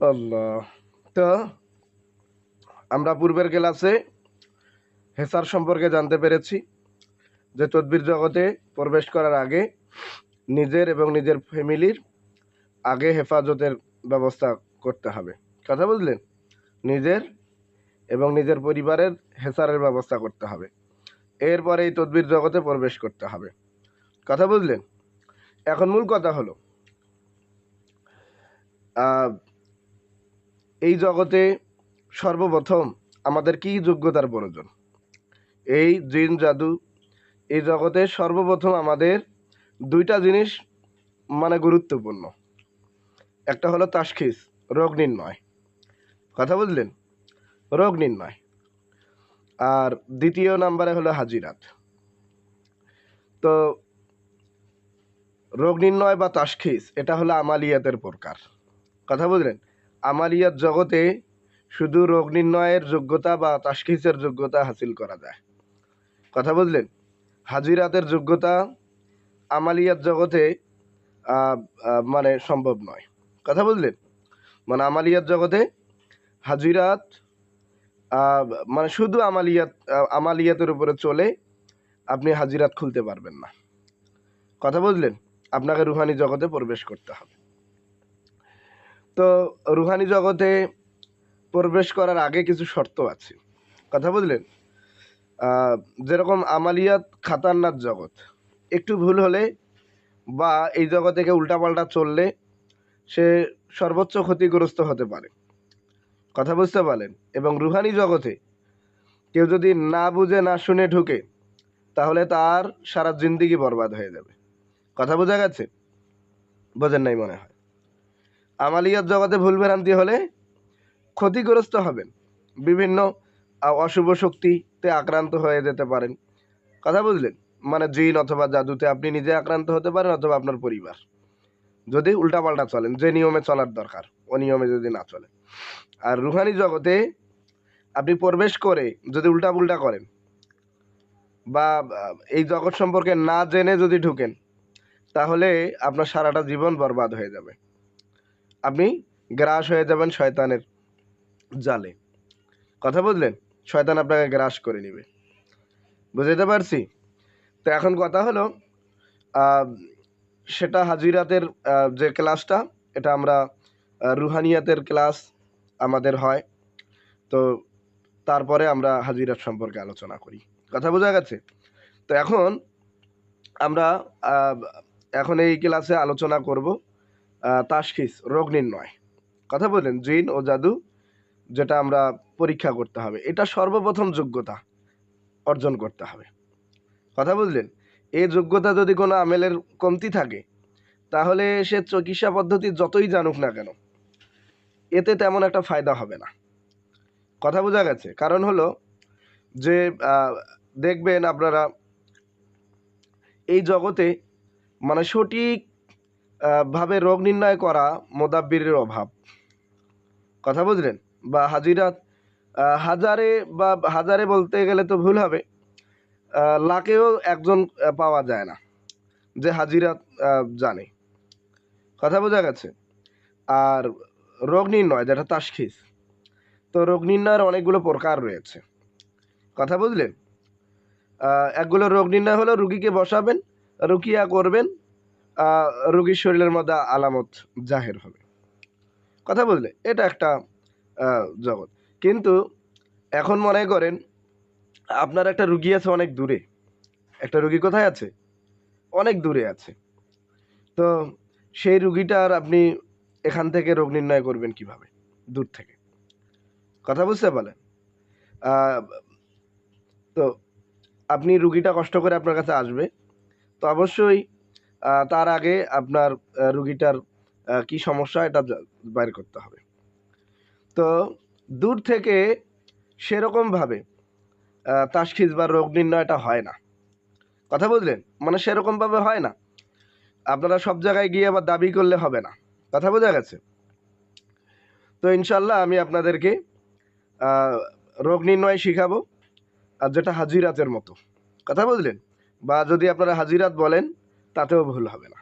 আল্লাহ। তো আমরা পূর্বের ক্লাসে হেসার সম্পর্কে জানতে পেরেছি যে তদ্বির জগতে প্রবেশ করার আগে নিজের এবং নিজের ফ্যামিলির আগে হেফাজতের ব্যবস্থা করতে হবে। কথা বুঝলেন? নিজের এবং নিজের পরিবারের হেসারের ব্যবস্থা করতে হবে। এরপরে এই তদ্বির জগতে প্রবেশ করতে হবে। কথা বুঝলেন? এখন মূল কথা হলো এই জগতে সর্বপ্রথম আমাদের কি যোগ্যতার প্রয়োজন? এই জিন জাদু, এই জগতে সর্বপ্রথম আমাদের দুইটা জিনিস মানে গুরুত্বপূর্ণ। একটা হলো তাসখিস, রোগ নির্ণয়। কথা বুঝলেন? রোগ নির্ণয়। আর দ্বিতীয় নাম্বারে হলো হাজিরাত। তো রোগ নির্ণয় বা তাসখিস, এটা হলো আমালিয়াতের প্রকার। কথা বুঝলেন? আমালিয়াত জগতে শুধু রোগ নির্ণয়ের যোগ্যতা বা তাসখিসের যোগ্যতা হাসিল করা যায়। কথা বুঝলেন? হাজিরাতের যোগ্যতা আমালিয়াত জগতে মানে সম্ভব নয়। কথা বুঝলেন? মানে আমালিয়াত জগতে হাজিরাত মানে শুধু আমালিয়াত আমালিয়াতের উপরে চলে আপনি হাজিরাত খুলতে পারবেন না। কথা বুঝলেন? আপনাকে রুহানি জগতে প্রবেশ করতে হবে। তো রুহানি জগতে প্রবেশ করার আগে কিছু শর্ত আছে। কথা বুঝলেন? যেরকম আমালিয়াত খাতারনাথ জগৎ। একটু ভুল হলে বা এই জগৎ থেকে উল্টাপাল্টা চললে সে সর্বোচ্চ ক্ষতিগ্রস্ত হতে পারে। কথা বুঝতে পারলেন? এবং রুহানি জগতে কেউ যদি না বুঝে, না শুনে ঢুকে, তাহলে তার সারা জিন্দিগি বরবাদ হয়ে যাবে। কথা বোঝা গেছে? বোঝেন নাই মনে হয়। আমালিয়াত জগতে ভুলভ্রান্তি হলে ক্ষতিগ্রস্ত হবেন। বিভিন্ন অশুভ শক্তিতে আক্রান্ত হয়ে যেতে পারেন। কথা বুঝলেন? মানে জিন অথবা জাদুতে আপনি নিজে আক্রান্ত হতে পারেন অথবা আপনার পরিবার। যদি উল্টাপাল্টা চলেন, যে নিয়মে চলার দরকার ও নিয়মে যদি না চলে। আর রুহানি জগতে আপনি প্রবেশ করে যদি উল্টাপুল্টা করেন বা এই জগৎ সম্পর্কে না জেনে যদি ঢুকেন, তাহলে আপনার সারাটা জীবন বরবাদ হয়ে যাবে। আপনি গ্রাস হয়ে যাবেন শয়তানের জালে। কথা বুঝলেন? শয়তান আপনাকে গ্রাস করে নেবে। বুঝতে পারছি? তো এখন কথা হলো সেটা হাজিরাতের যে ক্লাসটা, এটা আমরা রুহানিয়াতের ক্লাস আমাদের হয়। তো তারপরে আমরা হাজিরাত সম্পর্কে আলোচনা করি। কথা বোঝা গেছে? তো এখন আমরা এখন এই ক্লাসে আলোচনা করব। আহ, তাশখিস রোগ নির্ণয় কথা বললেন জিন ও জাদু যেটা আমরা পরীক্ষা করতে হবে এটা সর্বপ্রথম যোগ্যতা অর্জন করতে হবে। কথা বুঝলেন এই যোগ্যতা যদি কোনো আমেলের কমতি থাকে তাহলে সে চিকিৎসা পদ্ধতি যতই জানুক না কেন এতে তেমন একটা ফায়দা হবে না। কথা বোঝা গেছে কারণ হলো যে দেখবেন আপনারা এই জগতে মানে সঠিক ভাবে রোগ নির্ণয় করা মোদাব্বিরের অভাব। কথা বুঝলেন? বা হাজিরাত হাজারে বা হাজারে বলতে গেলে তো ভুল হবে। লাখেও একজন পাওয়া যায় না যে হাজিরাত জানে। কথা বোঝা গেছে? আর রোগ নির্ণয়, যেটা তাসখিস, তো রোগ নির্ণয়ের অনেকগুলো প্রকার রয়েছে। কথা বুঝলেন? একগুলো রোগ নির্ণয় হলো রুগীকে বসাবেন, রুকিয়া করবেন রুগীর শরীরের মধ্যে আলামত জাহের হবে। কথা বুঝলে এটা একটা জগৎ। কিন্তু এখন মনে করেন, আপনার একটা রুগী আছে অনেক দূরে। একটা রুগী কোথায় আছে? অনেক দূরে আছে। তো সেই রুগীটার আপনি এখান থেকে রোগ নির্ণয় করবেন কীভাবে? দূর থেকে। কথা বুঝতে পারলেন? তো আপনি রুগীটা কষ্ট করে আপনার কাছে আসবে। তো অবশ্যই তার আগে আপনার রুগীটার কি সমস্যা এটা বাইর করতে হবে। তো দূর থেকে সেরকমভাবে তাশখিস বা রোগ নির্ণয়টা হয় না। কথা বুঝলেন? মানে সেরকমভাবে হয় না। আপনারা সব জায়গায় গিয়ে আবার দাবি করলে হবে না। কথা বোঝা গেছে? তো ইনশাল্লাহ আমি আপনাদেরকে রোগ নির্ণয় শিখাবো, আর যেটা হাজিরাতের মতো। কথা বুঝলেন? বা যদি আপনারা হাজিরাত বলেন তাতেও ভুল হবে না।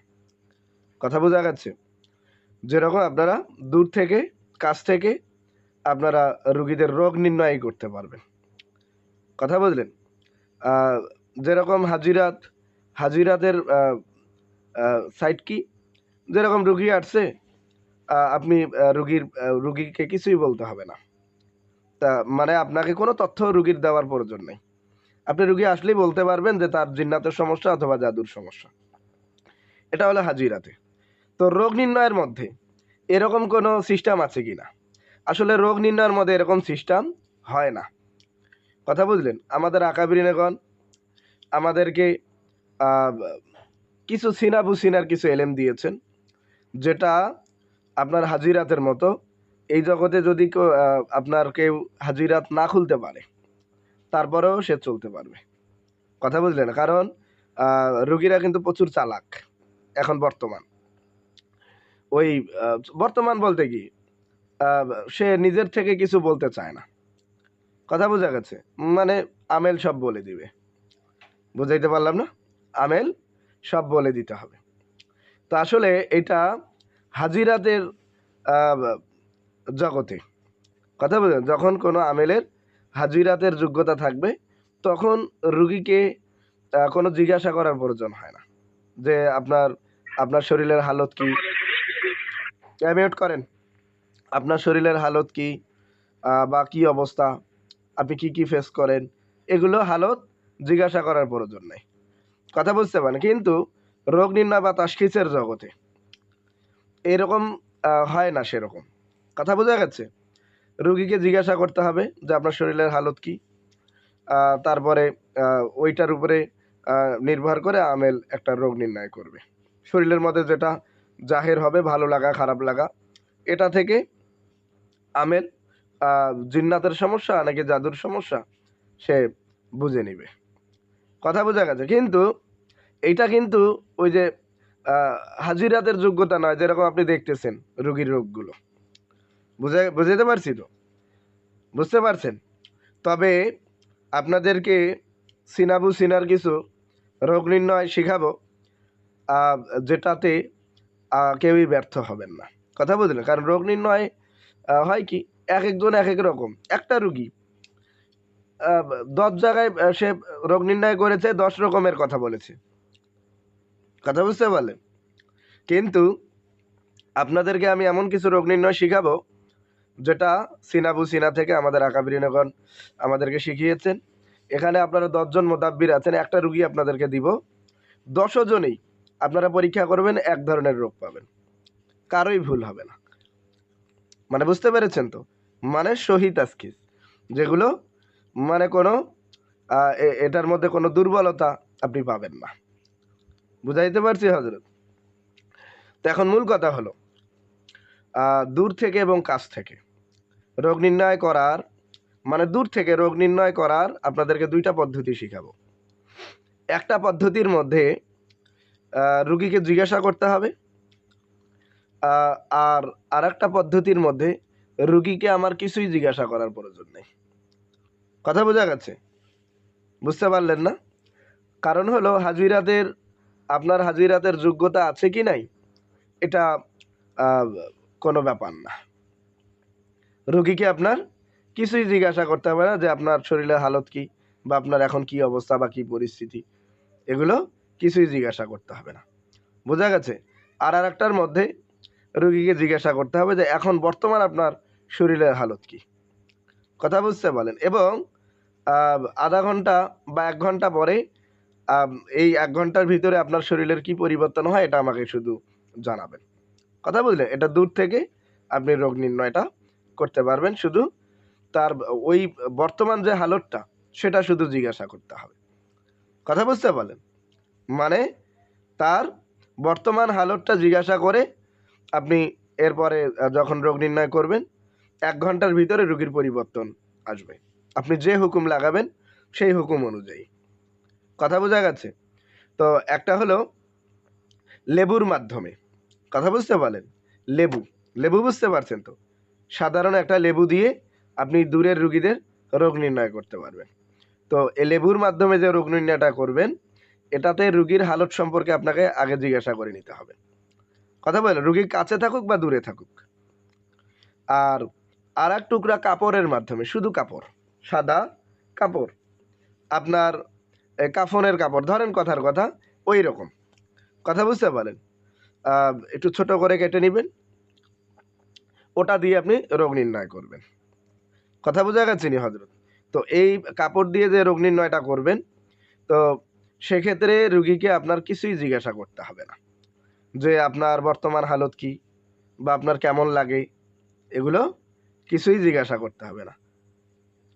কথা বোঝা গেছে? যেরকম আপনারা দূর থেকে, কাছ থেকে আপনারা রুগীদের রোগ নির্ণয় করতে পারবেন। কথা বুঝলেন? যেরকম হাজিরাত, হাজিরাতের সাইট কি? যেরকম রুগী আসছে আপনি রুগীর রুগীকে কিছুই বলতে হবে না। তা মানে আপনাকে কোনো তথ্য রুগীর দেওয়ার প্রয়োজন নেই। আপনি রুগী আসলেই বলতে পারবেন যে তার জিন্নাতের সমস্যা অথবা জাদুর সমস্যা। এটা হলো হাজিরাতে। তো রোগ নির্ণয়ের মধ্যে এরকম কোনো সিস্টেম আছে কি না আসলে রোগ নির্ণয়ের মধ্যে এরকম সিস্টেম হয় না। কথা বুঝলেন? আমাদের আকাবিরিনেগণ, আমাদেরকে কিছু সিনাবু সিনার কিছু এলেম দিয়েছেন, যেটা আপনার হাজিরাতের মতো। এই জগতে যদি আপনার কেউ হাজিরাত না খুলতে পারে, তারপরেও সে চলতে পারবে। কথা বুঝলেন? কারণ রুগীরা কিন্তু প্রচুর চালাক। এখন বর্তমান। ওই বর্তমান বলতে কি সে নিজের থেকে কিছু বলতে চায় না। কথা বোঝা গেছে? মানে আমেল সব বলে দিবে। বুঝাইতে পারলাম না? আমেল সব বলে দিতে হবে। তো আসলে এটা হাজিরাতের আহ, জগতে। কথা বুঝলেন যখন কোনো আমেলের হাজিরাতের যোগ্যতা থাকবে তখন রুগীকে কোনো জিজ্ঞাসা করার প্রয়োজন হয় না। যে আপনার আপনার শরীরের হালত কি? মিউট করেন। আপনার শরীরের হালত কি? বা কি অবস্থা? আপনি কি কি ফেস করেন? এগুলো হালত জিজ্ঞাসা করার প্রয়োজন নেই। কথা বুঝতে পারেন। কিন্তু রোগ নির্ণয় বা তাস্কিসের জগতে এরকম হয় না সেরকম। কথা বোঝা গেছে? রুগীকে জিজ্ঞাসা করতে হবে যে আপনার শরীরের হালত কি? তারপরে ওইটার উপরে নির্ভর করে আমেল একটা রোগ নির্ণয় করবে। শরীরের মধ্যে যেটা জাহের হবে ভালো লাগা খারাপ লাগা এটা থেকে আহ, জিন্নাতের সমস্যা নাকি জাদুর সমস্যা সে বুঝে নিবে। কথা বোঝা গেছে। কিন্তু এইটা কিন্তু ওই যে হাজিরাতের যোগ্যতা নয় যেরকম আপনি দেখতেছেন রুগীর রোগগুলো। বুঝে বুঝতে পারছি তো? বুঝতে পারছেন? তবে আপনাদেরকে সিনাবু সিনার কিছু রোগ নির্ণয় শেখাবো। যেটাতে কেউই ব্যর্থ হবেন না। কথা বুঝলেন কারণ রোগ নির্ণয় হয় কি, এক একজন এক এক রকম। একটা রুগী দশ জায়গায় সে রোগ নির্ণয় করেছে, দশ রকমের কথা বলেছে। কথা বুঝতে পারলেন কিন্তু আপনাদেরকে আমি এমন কিছু রোগ নির্ণয় শিখাবো, যেটা সিনাবু সিনা থেকে আমাদের আকাবিরিনগণ আমাদেরকে শিখিয়েছেন। এখানে আপনারা দশজন মোদাব্বির আছেন, একটা রুগী আপনাদেরকে দিব। দশজনেই আপনারা পরীক্ষা করবেন, এক ধরনের রোগ পাবেন। কারোই ভুল হবে না। মানে বুঝতে পেরেছেন তো? মানে শহীদ আজকিস যেগুলো মানে কোনো এটার মধ্যে কোনো দুর্বলতা আপনি পাবেন না। বুঝাইতে পারছি হজরত তো এখন মূল কথা হলো দূর থেকে এবং কাছ থেকে। রোগ নির্ণয় করার মানে দূর থেকে রোগ নির্ণয় করার আপনাদেরকে দুইটা পদ্ধতি শিখাবো। একটা পদ্ধতির মধ্যে রুগীকে জিজ্ঞাসা করতে হবে। আহ, আর আরেকটা পদ্ধতির মধ্যে রুগীকে আমার কিছুই জিজ্ঞাসা করার প্রয়োজন নেই। কথা বোঝা গেছে? বুঝতে পারলেন না? কারণ হলো হাজিরাদের আপনার হাজিরাতের যোগ্যতা আছে কি নাই এটা কোনো ব্যাপার না। রুগীকে আপনার কিছুই জিজ্ঞাসা করতে হবে না যে আপনার শরীরের হালত কি বা আপনার এখন কি অবস্থা বা কি পরিস্থিতি। এগুলো কিছুই জিজ্ঞাসা করতে হবে না। বোঝা গেছে? আর আর একটার মধ্যে রুগীকে জিজ্ঞাসা করতে হবে যে, এখন বর্তমান আপনার শরীরের হালত কি? কথা বুঝতে পারেন এবং আধা ঘণ্টা বা এক ঘণ্টা পরে এই এক ঘণ্টার ভিতরে আপনার শরীরের কি পরিবর্তন হয় এটা আমাকে শুধু জানাবেন। কথা বুঝলেন? এটা দূর থেকে আপনি রোগ নির্ণয়টা করতে পারবেন। শুধু তার ওই বর্তমান যে হালতটা, সেটা শুধু জিজ্ঞাসা করতে হবে। কথা বুঝতে পারলেন? মানে তার বর্তমান হালতটা জিজ্ঞাসা করে আপনি এরপরে যখন রোগ নির্ণয় করবেন, এক ঘণ্টার ভিতরে রোগীর পরিবর্তন আসবে। আপনি যে হুকুম লাগাবেন, সেই হুকুম অনুযায়ী। কথা বোঝা গেছে? তো একটা হলো লেবুর মাধ্যমে। কথা বুঝতে পারলেন? লেবু। লেবু বুঝতে পারছেন তো? সাধারণ একটা লেবু দিয়ে আপনি দূরের রুগীদের রোগ নির্ণয় করতে পারবেন। তো এই লেবুর মাধ্যমে যে রোগ নির্ণয়টা করবেন এটাতে রুগীর হালত সম্পর্কে আপনাকে আগে জিজ্ঞাসা করে নিতে হবে। কথা বলেন রুগী কাছে থাকুক বা দূরে থাকুক। আর আর এক টুকরা কাপড়ের মাধ্যমে, শুধু কাপড়, সাদা কাপড়, আপনার কাফনের কাপড়, ধরেন কথার কথা, ওই রকম। কথা বুঝতে পারেন একটু ছোট করে কেটে নেবেন। ওটা দিয়ে আপনি রোগ নির্ণয় করবেন। কথা বোঝা গেছে নি হজরত তো এই কাপড় দিয়ে যে রোগ নির্ণয়টা করবেন, তো সেক্ষেত্রে রুগীকে আপনার কিছুই জিজ্ঞাসা করতে হবে না। যে আপনার বর্তমান হালত কি বা আপনার কেমন লাগে, এগুলো কিছুই জিজ্ঞাসা করতে হবে না।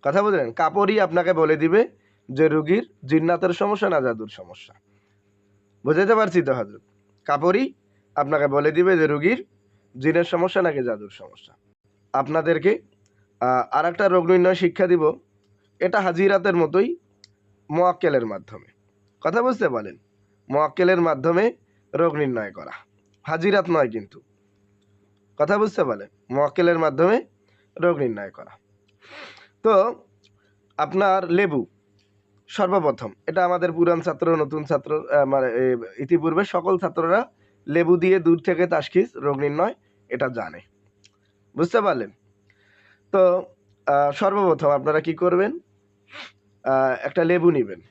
কথা বুঝলেন? কাপড়ই আপনাকে বলে দিবে যে রুগীর জিন্নাতের সমস্যা না জাদুর সমস্যা। বুঝাতে পারছি তো হাজরত কাপড়ই আপনাকে বলে দিবে যে রুগীর জিনের সমস্যা নাকি জাদুর সমস্যা। আপনাদেরকে আর একটা রোগ নির্ণয় শিক্ষা দিব। এটা হাজিরাতের মতোই মোয়াক্কেলের মাধ্যমে। কথা বুঝতে পারেন। মোয়াক্কেলের মাধ্যমে রোগ নির্ণয় করা। হাজিরাত নয় কিন্তু। কথা বুঝতে পারেন মোয়াক্কেলের মাধ্যমে রোগ নির্ণয় করা। তো, আপনার লেবু সর্বপ্রথম, এটা আমাদের পুরান ছাত্র, নতুন ছাত্র মানে ইতিপূর্বে সকল ছাত্ররা লেবু দিয়ে দূর থেকে তাসখিস, রোগ নির্ণয়, এটা জানে। বুঝতে পারলেন? তো সর্বপ্রথম আপনারা কি করবেন? একটা লেবু নেবেন।